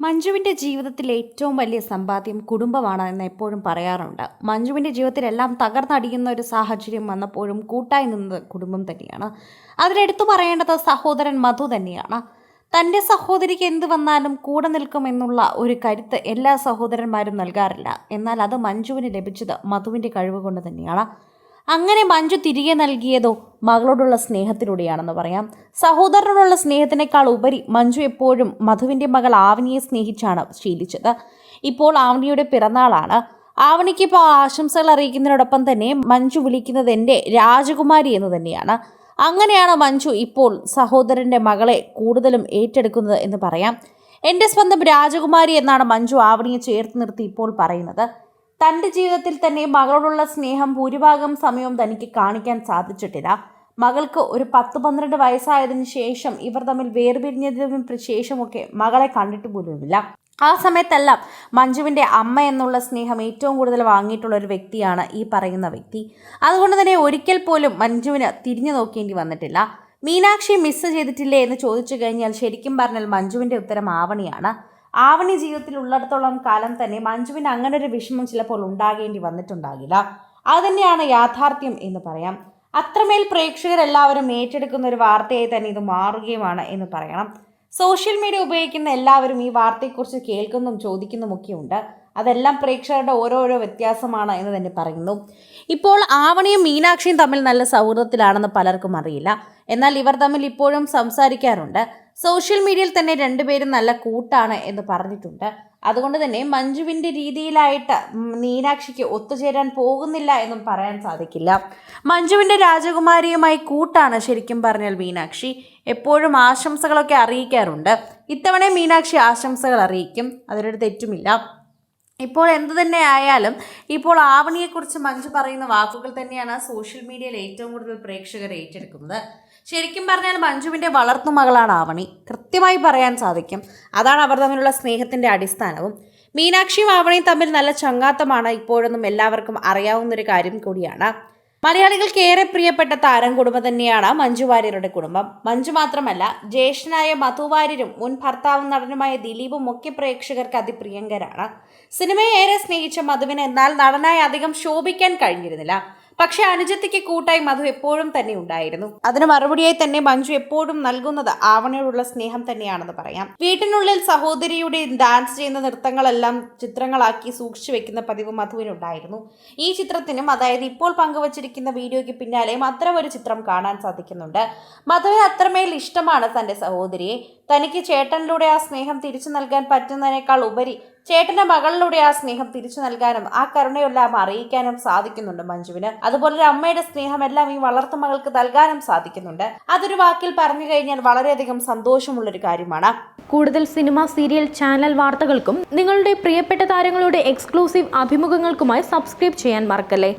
മഞ്ജുവിന്റെ ജീവിതത്തിലെ ഏറ്റവും വലിയ സമ്പാദ്യം കുടുംബമാണ് എന്ന് എപ്പോഴും പറയാറുണ്ട്. മഞ്ജുവിന്റെ ജീവിതത്തിലെല്ലാം തകർന്നടിയുന്ന ഒരു സാഹചര്യം വന്നപ്പോഴും കൂട്ടായി നിന്നത് കുടുംബം തന്നെയാണ്. അതിലെടുത്തു പറയേണ്ടത് സഹോദരൻ മധു തന്നെയാണ്. തന്റെ സഹോദരിക്ക് എന്ത് വന്നാലും കൂടെ നിൽക്കുമെന്നുള്ള ഒരു കരുത്ത് എല്ലാ സഹോദരന്മാരും നൽകാറില്ല. എന്നാൽ അത് മഞ്ജുവിന് ലഭിച്ചത് മധുവിന്റെ കഴിവ് കൊണ്ട് തന്നെയാണ്. അങ്ങനെ മഞ്ജു തിരികെ നൽകിയതോ മകളോടുള്ള സ്നേഹത്തിലൂടെയാണെന്ന് പറയാം. സഹോദരനോടുള്ള സ്നേഹത്തിനേക്കാൾ ഉപരി മഞ്ജു എപ്പോഴും മധുവിന്റെ മകൾ ആവനിയെ സ്നേഹിച്ചാണ് ശീലിച്ചത്. ഇപ്പോൾ ആവണിയുടെ പിറന്നാളാണ്. ആവണിക്ക് ഇപ്പോൾ ആശംസകൾ അറിയിക്കുന്നതിനോടൊപ്പം തന്നെ മഞ്ജു വിളിക്കുന്നത് എന്റെ രാജകുമാരി എന്ന് തന്നെയാണ്. അങ്ങനെയാണ് മഞ്ജു ഇപ്പോൾ സഹോദരന്റെ മകളെ കൂടുതലും ഏറ്റെടുക്കുന്നത് എന്ന് പറയാം. എന്റെ സ്വന്തം രാജകുമാരി എന്നാണ് മഞ്ജു ആവണിയെ ചേർത്ത് നിർത്തി ഇപ്പോൾ പറയുന്നത്. തന്റെ ജീവിതത്തിൽ തന്നെ മകളോടുള്ള സ്നേഹം ഭൂരിഭാഗം സമയവും തനിക്ക് കാണിക്കാൻ സാധിച്ചിട്ടില്ല. മകൾക്ക് ഒരു പത്ത് പന്ത്രണ്ട് വയസ്സായതിനു ശേഷം ഇവർ തമ്മിൽ വേർപിരിഞ്ഞതിനു ശേഷമൊക്കെ മകളെ കണ്ടിട്ട് പോലുമില്ല. ആ സമയത്തെല്ലാം മഞ്ജുവിന്റെ അമ്മ എന്നുള്ള സ്നേഹം ഏറ്റവും കൂടുതൽ വാങ്ങിയിട്ടുള്ള ഒരു വ്യക്തിയാണ് ഈ പറയുന്ന വ്യക്തി. അതുകൊണ്ട് തന്നെ ഒരിക്കൽ പോലും മഞ്ജുവിന് തിരിഞ്ഞു നോക്കേണ്ടി വന്നിട്ടില്ല. മീനാക്ഷി മിസ് ചെയ്തിട്ടില്ലേ എന്ന് ചോദിച്ചു കഴിഞ്ഞാൽ ശരിക്കും പറഞ്ഞാൽ മഞ്ജുവിന്റെ ഉത്തരം ആവണിയാണ്. ആവണി ജീവിതത്തിൽ ഉള്ളിടത്തോളം കാലം തന്നെ മഞ്ജുവിന് അങ്ങനെ ഒരു വിഷമം ചിലപ്പോൾ ഉണ്ടാകേണ്ടി വന്നിട്ടുണ്ടാകില്ല. അതുതന്നെയാണ് യാഥാർത്ഥ്യം എന്ന് പറയാം. അത്രമേൽ പ്രേക്ഷകരെല്ലാവരും ഏറ്റെടുക്കുന്ന ഒരു വാർത്തയായി തന്നെ ഇത് മാറുകയുമാണ് എന്ന് പറയണം. സോഷ്യൽ മീഡിയ ഉപയോഗിക്കുന്ന എല്ലാവരും ഈ വാർത്തയെക്കുറിച്ച് കേൾക്കുന്നതും ചോദിക്കുന്നതുമൊക്കെയുണ്ട് അതെല്ലാം പ്രേക്ഷകരുടെ ഓരോരോ വ്യത്യാസമാണ് എന്ന് തന്നെ പറയുന്നു. ഇപ്പോൾ ആവണിയും മീനാക്ഷിയും തമ്മിൽ നല്ല സൗഹൃദത്തിലാണെന്ന് പലർക്കും അറിയില്ല. എന്നാൽ ഇവർ തമ്മിൽ ഇപ്പോഴും സംസാരിക്കാറുണ്ട്. സോഷ്യൽ മീഡിയയിൽ തന്നെ രണ്ടുപേരും നല്ല കൂട്ടാണ് എന്ന് പറഞ്ഞിട്ടുണ്ട്. അതുകൊണ്ട് തന്നെ മഞ്ജുവിന്റെ രീതിയിലായിട്ട് മീനാക്ഷിക്ക് ഒത്തുചേരാൻ പോകുന്നില്ല എന്നും പറയാൻ സാധിക്കില്ല. മഞ്ജുവിന്റെ രാജകുമാരിയുമായി കൂട്ടാണ് ശരിക്കും പറഞ്ഞാൽ മീനാക്ഷി. എപ്പോഴും ആശംസകളൊക്കെ അറിയിക്കാറുണ്ട്. ഇത്തവണ മീനാക്ഷി ആശംസകൾ അറിയിക്കും. അതിലൊരു തെറ്റുമില്ല. ഇപ്പോൾ എന്തു തന്നെ ആയാലും ഇപ്പോൾ ആവണിയെക്കുറിച്ച് മഞ്ജു പറയുന്ന വാക്കുകൾ തന്നെയാണ് സോഷ്യൽ മീഡിയയിൽ ഏറ്റവും കൂടുതൽ പ്രേക്ഷകർ ഏറ്റെടുക്കുന്നത്. ശരിക്കും പറഞ്ഞാൽ മഞ്ജുവിന്റെ വളർത്തു മകളാണ് ആവണി. കൃത്യമായി പറയാൻ സാധിക്കും. അതാണ് അവർ തമ്മിലുള്ള സ്നേഹത്തിന്റെ അടിസ്ഥാനവും. മീനാക്ഷിയും ആവണിയും തമ്മിൽ നല്ല ചങ്ങാത്തമാണ് ഇപ്പോഴൊന്നും എല്ലാവർക്കും അറിയാവുന്നൊരു കാര്യം കൂടിയാണ്. മലയാളികൾക്ക് ഏറെ പ്രിയപ്പെട്ട താരം കുടുംബം തന്നെയാണ് മഞ്ജു വാര്യരുടെ കുടുംബം. മഞ്ജു മാത്രമല്ല ജ്യേഷ്ഠനായ മധു വാര്യരും മുൻ ഭർത്താവും നടനുമായ ദിലീപും ഒക്കെ പ്രേക്ഷകർക്ക് അതിപ്രിയങ്കരാണ്. സിനിമയെ ഏറെ സ്നേഹിച്ച മധുവിന് എന്നാൽ നടനായി അധികം ശോഭിക്കാൻ കഴിഞ്ഞിരുന്നില്ല. പക്ഷെ അനുജത്തിക്ക് കൂട്ടായി മധു എപ്പോഴും തന്നെ ഉണ്ടായിരുന്നു. അതിന് മറുപടിയായി തന്നെ മഞ്ജു എപ്പോഴും നൽകുന്നത് ആവണയോടുള്ള സ്നേഹം തന്നെയാണെന്ന് പറയാം. വീട്ടിനുള്ളിൽ സഹോദരിയുടെ ഡാൻസ് ചെയ്യുന്ന നൃത്തങ്ങളെല്ലാം ചിത്രങ്ങളാക്കി സൂക്ഷിച്ചു വെക്കുന്ന പതിവ് മധുവിനുണ്ടായിരുന്നു. ഈ ചിത്രത്തിനും അതായത് ഇപ്പോൾ പങ്കുവച്ചിരിക്കുന്ന വീഡിയോയ്ക്ക് പിന്നാലെയും ഒരു ചിത്രം കാണാൻ സാധിക്കുന്നുണ്ട്. മധുവിന് അത്രമേൽ ഇഷ്ടമാണ് തന്റെ സഹോദരിയെ. തനിക്ക് ചേട്ടനിലൂടെ ആ സ്നേഹം തിരിച്ചു നൽകാൻ പറ്റുന്നതിനേക്കാൾ ഉപരി ചേട്ടന്റെ മകളിലൂടെ ആ സ്നേഹം തിരിച്ചു നൽകാനും ആ കരുണയെല്ലാം അറിയിക്കാനും സാധിക്കുന്നുണ്ട് മഞ്ജുവിന്. അതുപോലെ ഒരു അമ്മയുടെ സ്നേഹമെല്ലാം ഈ വളർത്തു മകൾക്ക് നൽകാനും സാധിക്കുന്നുണ്ട്. അതൊരു വാക്കിൽ പറഞ്ഞു കഴിഞ്ഞാൽ വളരെയധികം സന്തോഷമുള്ളൊരു കാര്യമാണ്. കൂടുതൽ സിനിമ സീരിയൽ ചാനൽ വാർത്തകൾക്കും നിങ്ങളുടെ പ്രിയപ്പെട്ട താരങ്ങളുടെ എക്സ്ക്ലൂസീവ് അഭിമുഖങ്ങൾക്കുമായി സബ്സ്ക്രൈബ് ചെയ്യാൻ മറക്കല്ലേ?